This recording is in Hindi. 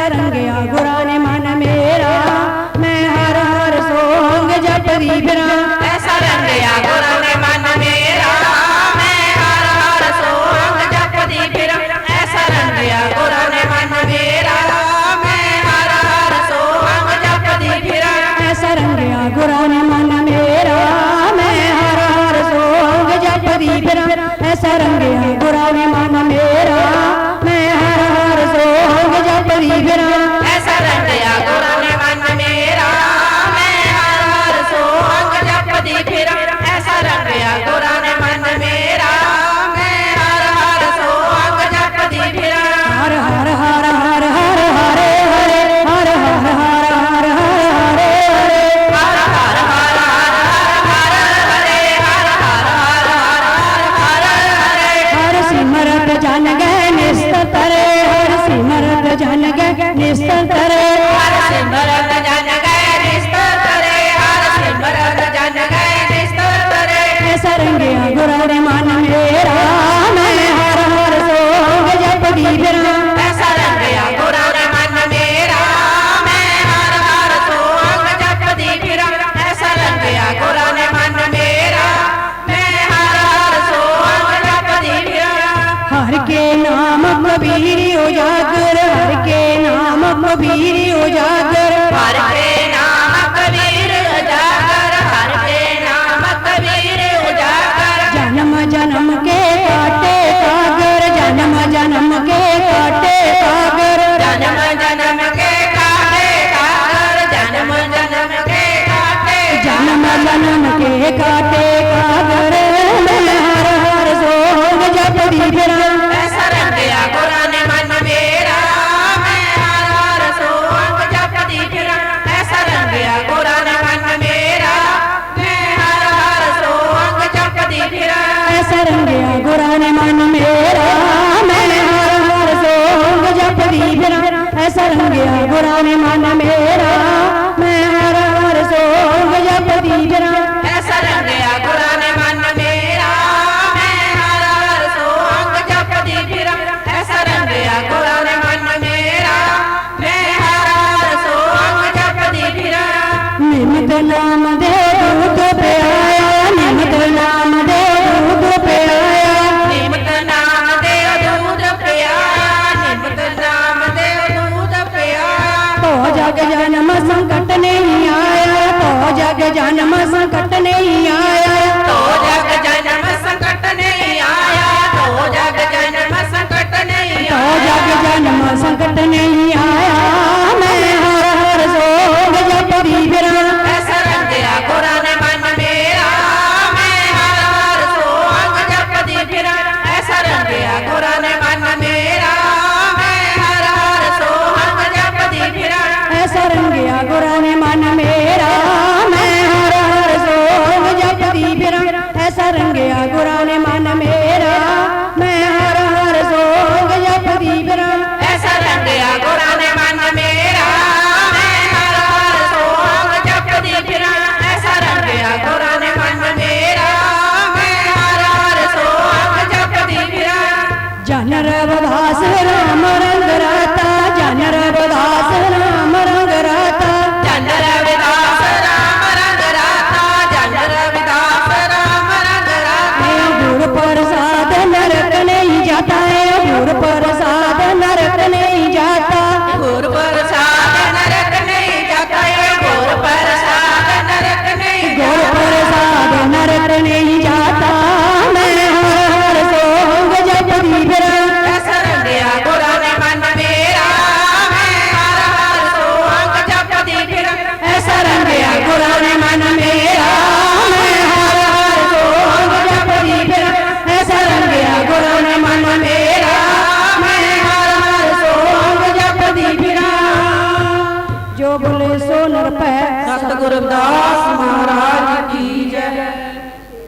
शरण गया गुरा ने मन मेरा मैं हर हर सोंग जट हर के नाम कबीर उजागर हर के नाम कबीर उजागर। हर के नाम कबीर उजागर हर के नाम कबीर उजागर। जन्म जन्म के काटे सागर जन्म जन्म के काटे सागर। जन्म जन्म के काटे सागर जन्म जन्म के काटे जन्म जन्म के काटे ਮੇਰਾ ਮੈਂ ਹਰ ਮਨ ਮੇਰਾ ਮੈਂ ਹਰ ਹਰ ਜਪਦੀ ਜਰਾ ਐਸਾ ਮਨ ਮੇਰਾ ਮੈਂ ਹਰ ਜਪਦੀ ਜਰਾ ਨਾਮ ਦੇ जग जन्म संकट नहीं आया तो जग जन्म संकट नहीं आया। तो जग जन्म संकट नहीं आया तो जग जन्म तो संकट नहीं आया तो जग जन्म संकट नहीं आया। पर ਗੁਰਦਾਸ ਮਹਾਰਾਜ